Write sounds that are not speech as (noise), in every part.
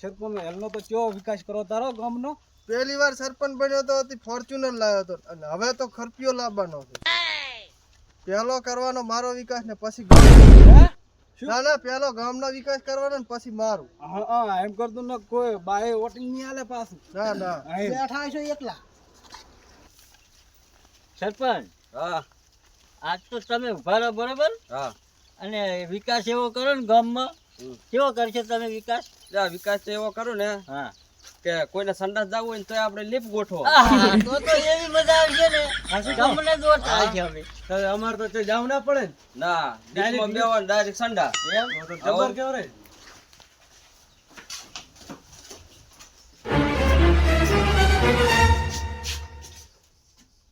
સરપંચ હેલનો તો કયો વિકાસ કરો તારો ગામનો? પહેલી વાર સરપંચ બન્યો તો ફોર્ચ્યુનર લાવ્યો હતો અને હવે તો ખરપિયો લાવવાનો છે. પહેલો કરવાનો મારો વિકાસ ને પછી. ના ના પહેલો ગામનો વિકાસ કરવાનો ને પછી મારું. હા એમ કરતું ને કોઈ બાય વોટિંગ નહીં આલે પાછું. ના ના. બેઠા છો એકલા. સરપંચ હા. આજ તો તમે ઊભા રહો બરોબર? હા. અને વિકાસ એવો કરો ને ગામમાં. કેવો કરશો તમે વિકાસ? જા વિકાસ તો એવો કરો ને હા. કે કોઈને સંડાસ જવું હોય ને તો આપણે લીપ ગોઠવો. તો તો એવી મજા આવશે ને. તમને જ ઓટ આવશે અમારે તો તે જાવ ના પડે ને. ના લીપમાં બેવાનું ડાયરેક્ટ સંડાસ. એમ? તો જબર કેવો રે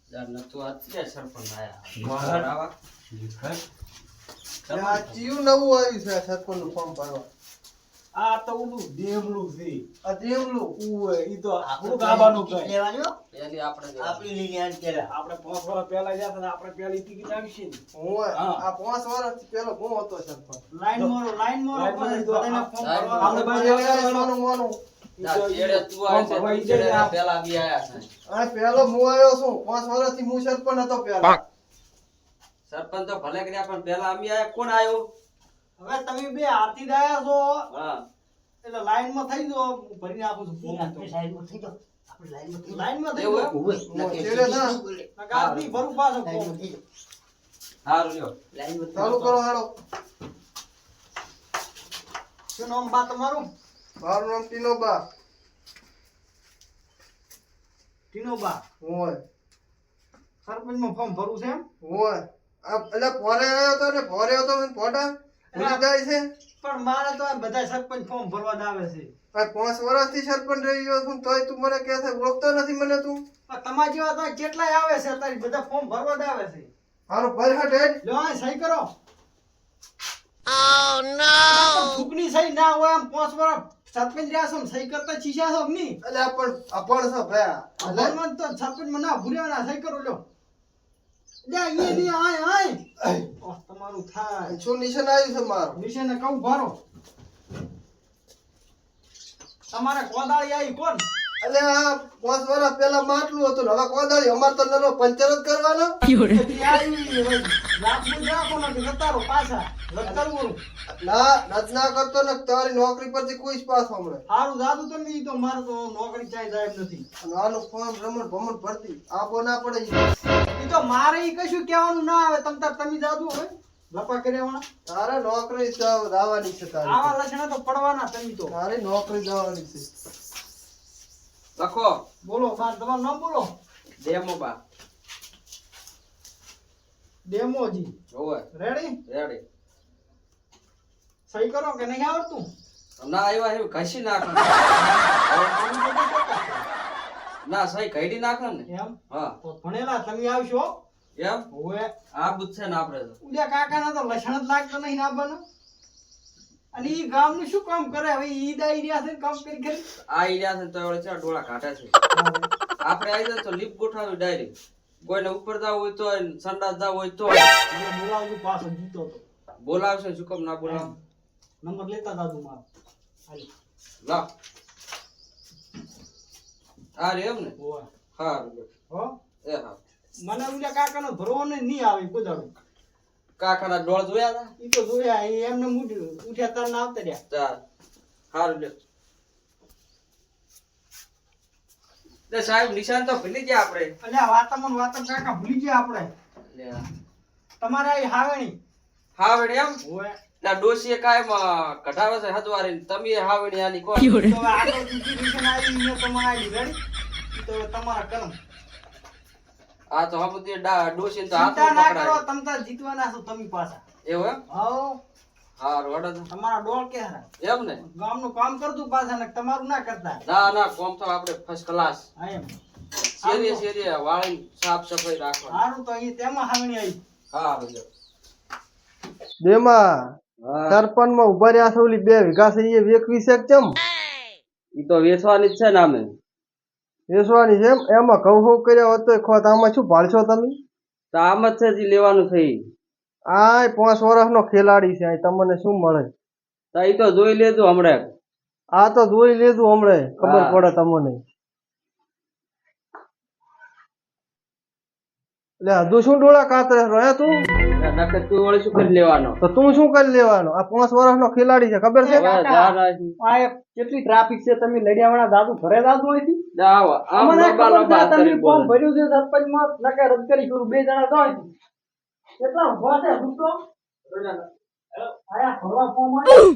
યાર નતું આ કે સરપંચ આયા? આવા? આ ચિયું નવું આવ્યું છે સરપંચનું ફોર્મ ભરવા. આ તો ઓલું દેમલું છે. આ દેવલું ઉવે ઈ તો આપણું ગાબાનું કહે લેવાની હો. પેલી આપણે આપણી આજ કેરા. આપણે પાંચ વર્ષ પહેલા ગયા હતા આપણે પહેલી ટિકિટ આવી છે હા. આ પાંચ વર્ષથી પેલો હું હતો સરપંચ લાઈન મોરો લાઈન મોરો. આપણે આવ્યા માનું માનું પેલા પેલો હું આવ્યો છું. પાંચ વર્ષથી હું સરપંચ હતો પેલા સરપંચ તો ભલે કર્યા પણ પેલા અમે આયા કોણ આવ્યો હવે તમે બે આરતી દાયા છો. હા. એટલે લાઈનમાં થઈ જો હું ભરી આપું છું. ફોન તો. લાઈનમાં થઈ એવું જાઓ. હું છેડે ના. ગાડી ભરું પાછો. સારું લ્યો. ચાલુ કરો હાલો. શું નામ બા તમારું? મારું નામ ટીનોબા. ટીનોબા? હોય. સરપંચનું ફોર્મ ભરું છે એમ? હોય. એટલે પોરે આવ્યો તો ને ફોરે આવ્યો તો મને ફોટા? ભૂલી જાય છે? પણ મારે તો આ બધા સરપંચ ફોર્મ ભરવા આવે છે. આ પાંચ વર્ષથી સરપંચ રહી ગયો છું તોય તું મને કહે છે ઓળખતો નથી મને તું? તમારા જેવા તો કેટલાય આવે છે અત્યારે બધા ફોર્મ ભરવા આવે છે. હારો ભર હટ લો આ સહી કરો. થૂકની સહી ના હોય આમ પાંચ વર્ષ સરપંચ રહ્યા છો ને સહી કરતા શીશા છો અમની નહીં? એટલે આપણ પણ આ પણ છે ભયા. તો સરપંચ મને ના ભૂલ્યો ના સહી કરો લ્યો લે અહીંયા ની આય આય. ઓહ, તમારું થાય. શું નિશાન આવ્યું છે મારું? નિશાને કહું ભરો. તમારે કોદાળી આવી કોણ? એટલે આ પાંચ વર્ષ પહેલા માટલું હતું હવે કોદાળી અમાર તો નરો પંચર જ કરવાનો. બધી આવી હોય. રાખવું જ રાખો ને કે જતા રહો પાછા. રદ કરવું. ના નજ કરતો ને તારી નોકરી પરથી કોઈ પાસ હમણે. સારું જાદુ તો નહીં તો મારે તો નોકરી ચાઈ જાય નથી. આનું ફોર્મ રમણ ભમણ ભરતી. આપો ના પડે તો મારે ઈ કશું કહેવાનું ના આવે. તમ તાર તમે જાદુ હોય લપા કર્યા તારે નોકરી જ દાવાની છે તારે આવા લક્ષણ તો પડવાના તમે તો. તારે નોકરી જવાની છે. લખો. બોલો બાર તમારું નામ બોલો. ડેમો બા. ડેમોજી ઓય રેડી રેડી સહી કરો કે નહીં આવડતું? ના આવ્યા એવું ઘસી નાખો. (laughs) ના સહી કઈડી નાખો ને. એમ? હા. તો ભણેલા તમે આવશો? એમ? હવે? આ છે ને આપણે તો. ઉડ્યા કાકાના તો લક્ષણ જ લાગતો નહીં નાબાનું અને ઈ ગામનું શું કામ કરે? હવે ઈ દાઈ રહ્યા છે ને કામ કરી કરી. આ રહ્યા છે તો એવડે છે ડોળા કાઢે છે. આપણે આવી જાય તો લીપ ગોઠવાવી ડાયરેક્ટ કોઈને ઉપર જાવ હોય તો સંડાસ જાવ હોય તો મને બોલાવજો પાછો જીતો તો. બોલાવશે શું કામ ના બોલાવ નંબર લેતા દાદુ મારો. લા. આ રે એમ ને? હોવે. હો? એ હા. મને ઉડ્યા કાકાનો ભરવો ને નહીં આવે કુદાડું કાકાના ડોળ જોયા હતા ઈ તો જોયા એમને ઉઠ્યા તાર ના આવતા રહ્યા. સારું લે. તે સાહેબ નિશાન તો ભૂલી ગયા આપણે. અને આ વાતામાં કાકા ભૂલી ગયા આપણે. તમારે હાવેણી. હાવેડી એમ? હોવે. ત્યાં ડોશીએ કાયમ કઢાવે છે હદવારી તમે હાવણી આની કોણ તો આગળ બીજી રિશન આવી ને તમારે આવી રેડી? તો તમારા કરમ આ તો હમુદી ડોશી તો ચિંતા ના કરો તમ તાર જીતવાના છો તમે પાછા. એવું હો હારું હડો તમારા ડોળ કે એમ ને? ગામનું કામ કરતું પાછા ને તમારું ના કરતા. ના ના કોમ તો આપણે ફર્સ્ટ ક્લાસ એમ. શેરીએ શેરીએ વાળી સાફ સફાઈ રાખવા સારું તો અહીં તેમાં હાવણી આવી. હા બધો દેમાં સરપંચમાં ઊભા રહ્યા છે ઓલી બે વીઘા છે એ વેકવી છે કેમ? એ તો વેચવાની જ છે ને અમે વેચવાની છે એમ? ઘઉં ઘઉં કર્યા હોત તો ખોત આમાં શું ભાળશો તમે? તો આમ જ છે જે લેવાનું છે. આ પાંચ વર્ષનો ખેલાડી છે તમને શું મળે? તો એ તો જોઈ લેજો હમણાં. આ તો જોઈ લીધું હમણે ખબર પડે તમને. એટલે હજુ શું ડોળા કાતરે રહ્યા તું? નકર તું વળી શું કરી લેવાનો? તો તું શું કરી લેવાનો? આ પાંચ વર્ષનો ખેલાડી છે ખબર છે. આ કેટલી ટ્રાફિક છે તમે લડિયાવાળા દાદુ ઘરે દાદુ અહીંથી જાઓ, આમ અમને ખબર તમે ફોર્મ ભર્યું છે સરપંચમાં? નકે રદ કરી કરું બે જણા જાઓ કેટલા ઊભા છે હજુ આયા ભરવા ફોર્મ આવ્યા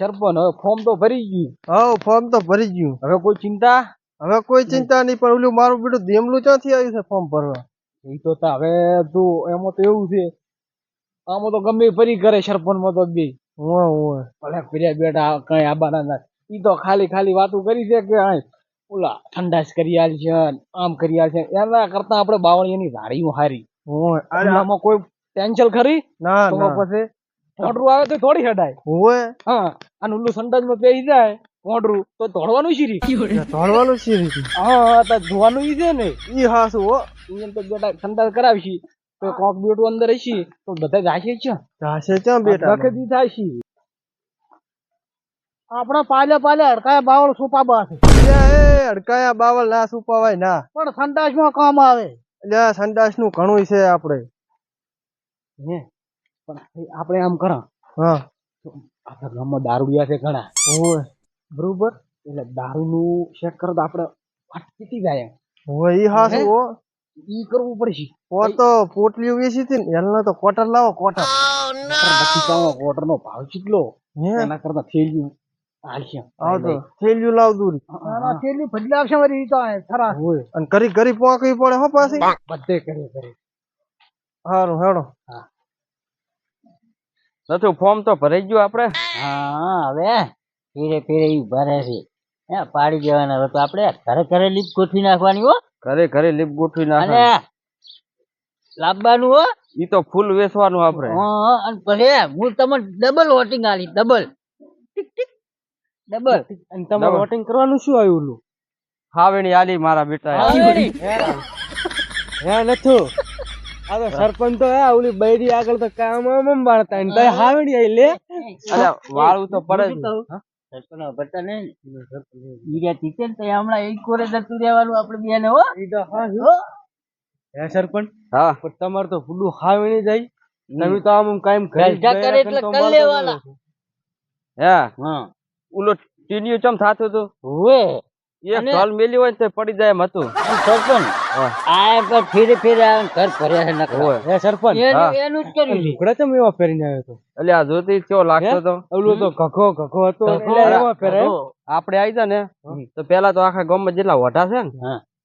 સરપંચ હવે ફોર્મ તો ભરી ગયું. હા ફોર્મ તો ભરી ગયું. હવે કોઈ ચિંતા? હવે કોઈ ચિંતા નહીં પણ ઓલું મારું બેટું દેમલું ક્યાંથી આવ્યું છે ફોર્મ ભરવા? એ તો હવે તું એમાં તો એવું છે આમાં તો ગમે ફરી કરે સરપંચમાં તો બી. હું હું ભલે ફર્યા બેટા કઈ આબાના ના ઈ તો ખાલી ખાલી વાતો કરી છે કે આ ઓલા ઠંડાશ કરી આલ છે આમ કરી આલ છે. એના કરતા આપણે બાવળીયાની ધારીઓ હારી. હું આમાં કોઈ ટેન્શન ખરી? ના તો પછી મોટરું આવે તો થોડી હડાય. હોય હા અને ઉલ્લુ સંડાસમાં પેહી જાય. મોટરું તો દોડવાનું શીરી ધોળવાનું છે રીતે હા તો જોવાનું ઈ છે ને. ઈ હાસુ હો? ઈ તો બેટા સંડાસ કરાવશી. તો કોક બેટું અંદર હશી તો બધા જાશે છે જાશે છે બેટા થાય છે આપણા પાલે પાલે અડકાયા બાવળ સુપા બા એ અડકાયા બાવલ ના સુપાવાય ના. પણ સંડાસમાં કામ આવે. એટલે સંડાસનું ઘણું છે આપણે હે? પણ આપણે આમ કરા હા. આપણા ગામમાં દારૂડિયા છે ઘણા. હોય બરોબર? એટલે દારૂનું ચેક કરો તો આપણે ફટ પીતી જાય હોય ઈ શું હો. ઈ કરવું પડશે. ઓ તો પોટલી વેચી હતી ને એલનો તો કોટર લાવો કોટર. વોટર નો ભાવ કેટલો? એના કરતા થેલિયું હાલશે. આવ તો થેલિયું લાવ દૂરી. થેલિયું બદલા આવશે મારી ઈ તો ખરા. હોય. અને કરી કરી પોકવી પડે હો પાછી. બધે કરે કરે સારું હેડો. નથુ ફોર્મ તો ભરાઈ ગયું આપણે. હા હવે ફેરે ફેરે એ ભરે છે. હે પાડી દેવાના. હવે તો આપણે ઘરે ઘરે લીપ ગોઠવી નાખવાની હો. ઘરે ઘરે લીપ ગોઠવી અને નાખે લાવવાનું હો. ઈ તો ફૂલ વેચવાનું આપણે. હા, અને ભલે હું તમને ડબલ વોટિંગ આલી ડબલ ટીક ટીક. ડબલ અને તમારે વોટિંગ કરવાનું શું આવ્યું ઓલું? હાવેણી આલી મારા બેટા. હે નથું. આ તો સરપંચ તો હે ઓલી બૈરી આગળ તો કામ આમ બાળતા હાવડી આઈ લે અરે વાળું તો પડે. સરપંચ ભરતા નહીં ને? ઈ ટીચર તો હમણાં એક કોરે જતું રહેવાનું આપણે બેને હો. ઈ તો હા હો? હે સરપંચ? હા. પણ તમારે તો ફૂલું નહીં જાય. તમે તો આમ કાયમ ગલકા કરે એટલે કરી લેવાના. હે. હા. ઓલો ટીનિયું ચમ થાતું હતું? હોવે. એક ઢોલ મેલી હોય ને તો પડી જાય એમ હતું. સરપંચ? આ પર ફેરે ફેરે ઘર ભર્યા છે નકરા. હોય સરપંચ? એનું એનું જ કર્યું લુગડા તમે એવા પહેરીને આવ્યો તો? એટલે આ જોતી કેવો લાગતો તો? ઓલું તો ઘઘો ઘઘો હતો. એટલે એવા પહેરે આપણે આવી જા ને. તો પેલા તો આખા ગામમાં જેટલા વઢા છે ને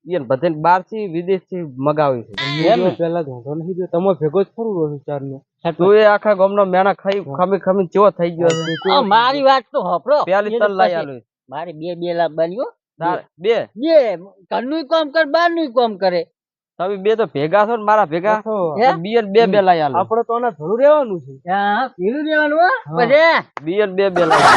એ એને બધે બારથી વિદેશથી મગાવી છે. એમ પેલા નથી. તમે ભેગો જ ફરું રહ્યો ચાર નો તું એ આખા ગામનો મેણા ખાઈ ખમી ખમી ચો થઈ ગયો છે? મારી વાત તો. પેલી તલ લાઈ આલું મારે બે બે તાર- બે. બે? ઘરનું કામ કરે બહારનું કામ કરે. તમે બે તો ભેગા છો ને મારા ભેગા? બિયર બે બે લઈ આલો. આપણે તો આના થોડું રહેવાનું છે. હા પેલું રહેવાનું હો પછી બિયર બે બે લાઈ.